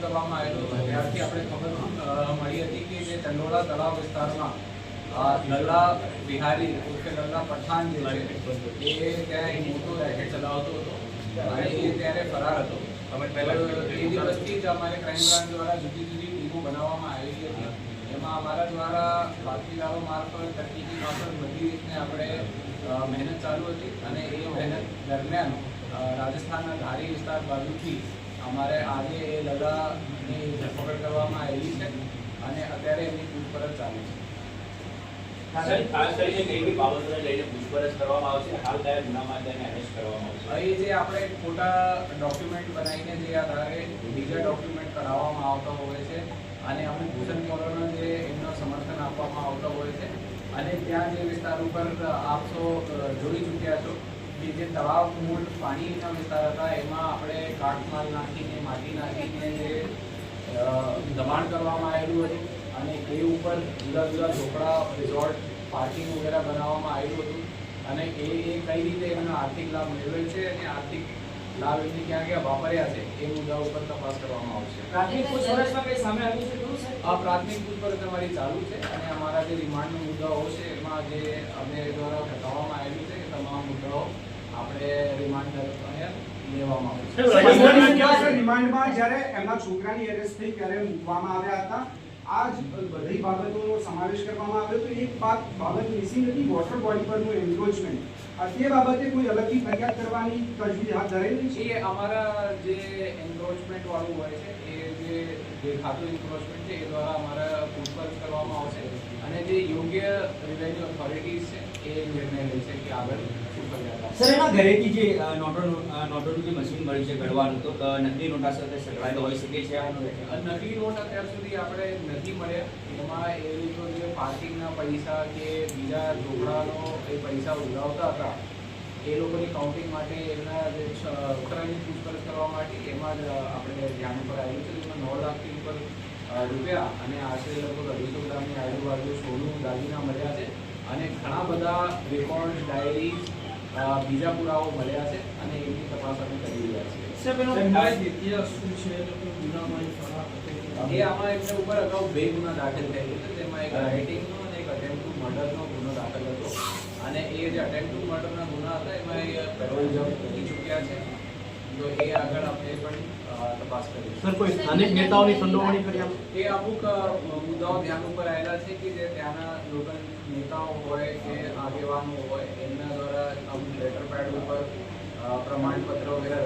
કરવામાં આવેલો હતો. ત્યારથી આપણે ખબર મળી હતી કે જે ચંડોળા તળાવ વિસ્તારમાં લલ્લા બિહારી ઉર્ફે લલ્લા પઠાણ જે છે એ ત્યાં એક મોટો રેકેટ ચલાવતો હતો અને એ ત્યારે ફરાર હતો. એ દિવસથી જ અમારે ક્રાઇમ બ્રાન્ચ દ્વારા જુદી જુદી ટીમો બનાવવામાં આવેલી હતી. એમાં અમારા દ્વારા બાકીદારો મારફત તકનીકી મારફત બધી રીતને આપણે મહેનત ચાલુ હતી અને એ મહેનત દરમિયાન રાજસ્થાનના ધારી વિસ્તાર બાજુથી અમારે આજે એ લડાની ધરપકડ કરવામાં આવેલી છે અને અત્યારે એમની પૂછપરછ ચાલુ છે. અહીં જે આપણે ખોટા ડોક્યુમેન્ટ બનાવીને જે આધારે બીજા ડોક્યુમેન્ટ કરાવવામાં આવતા હોય છે અને ઘૂસણખોરોનો જે એમનો સમર્થન આપવામાં આવતો હોય છે અને ત્યાં જે વિસ્તાર ઉપર આપ સૌ જોઈ ચૂક્યા છો. કે જે તળાવ મૂળ પાણીના વિસ્તાર હતા એમાં આપણે કાટમાલ નાખીને માટી નાખીને જે દબાણ કરવામાં આવેલું હતું અને એ ઉપર જુદા જુદા ઝોપડા રિઝોર્ટ પાર્કિંગ વગેરે બનાવવામાં આવેલું હતું અને એ એ કઈ રીતે એમનો આર્થિક લાભ મેળવેલ છે અને આર્થિક લાભ એમને ક્યાં ક્યાં વાપર્યા છે એ મુદ્દા ઉપર તપાસ કરવામાં આવશે પ્રાથમિક પૂછપરછમાં કઈ સામે આવ્યું છે સાહેબ? આ પ્રાથમિક પૂછપરછ અમારી ચાલુ છે અને અમારા જે રિમાન્ડના મુદ્દાઓ છે એમાં જે અમે દ્વારા બતાવવામાં આવેલું છે કે તમામ મુદ્દાઓ આપણે રિમાન્ડ દરમિયાન લેવામાં ગયા છે, રિમાન્ડમાં? જ્યારે એમના છોકરાની અરેસ્ટ થઈ ત્યારે મૂકવામાં આવ્યા હતા. આ જ બધી બાબતોનો સમાવેશ કરવામાં આવ્યો તો એક બાત બાબત મિસિંગ હતી વોટર બોડી પરનું એન્ક્રોચમેન્ટ તે બાબતે કોઈ અલગથી ફરિયાદ કરવાની તજવીજ હાથ ધરેલી છે? એ અમારા જે એન્ક્રોચમેન્ટ વાળું હોય છે એ જે ખાતું એન્ક્રોચમેન્ટ છે એ દ્વારા અમારા પૂછપરછ કરવામાં આવશે. અને જે યોગ્ય રેવન્યુ ઓથોરિટીઝ છે એ નિર્ણય લે છે કે આગળ. સર એના ઘરેથી જે નોટોનું જે મશીન મળ્યું છે ઘડવાનું તો નકલી નોટા સાથે સંકળાયેલો હોઈ શકે છે નકલી નોટ અત્યાર સુધી આપણે નથી મળ્યા. એમાં એ લોકો જે પાર્કિંગના પૈસા કે બીજા ઢોકળાનો એ પૈસા ઉગાવતા હતા એ લોકોની કાઉન્ટિંગ માટે એમના જે ઉત્તરાયણની પૂછપરછ કરવા માટે એમાં જ આપણે ધ્યાન ઉપર આવ્યું છે. જેમાં નવ લાખથી ઉપર રૂપિયા અને આશરે લગભગ અઢીસો ગ્રામની આજુબાજુ સોનું દાગીના મળ્યા છે અને ઘણા બધા રેકોર્ડ ડાયરી બીજા પુરાવો મળ્યા છે અને એની તપાસ અમે કરી રહ્યા છીએ? એ આમાં એમને ઉપર અગાઉ બે ગુના દાખલ થયેલો છે. તેમાં એક રાઇટિંગનો અને એક અટેમ્પ્ટ ટુ મર્ડરનો ગુનો દાખલ હતો. અને એ જે અટેમ્પ ટુ મર્ડરના ગુના હતા એમાં એ પેરોલ કરી. ચૂક્યા છે. તો એ આગળ આપણે પણ તપાસ કરીશું. સર કોઈ સ્થાનિક નેતાઓની સંડોવણી કરી એ અમુક મુદ્દાઓ ધ્યાન ઉપર આવેલા છે કે જે ત્યાંના લોકલ નેતાઓ હોય કે આગેવાનો હોય એમના દ્વારા અમુક લેટર પેડ ઉપર પ્રમાણપત્ર વગેરે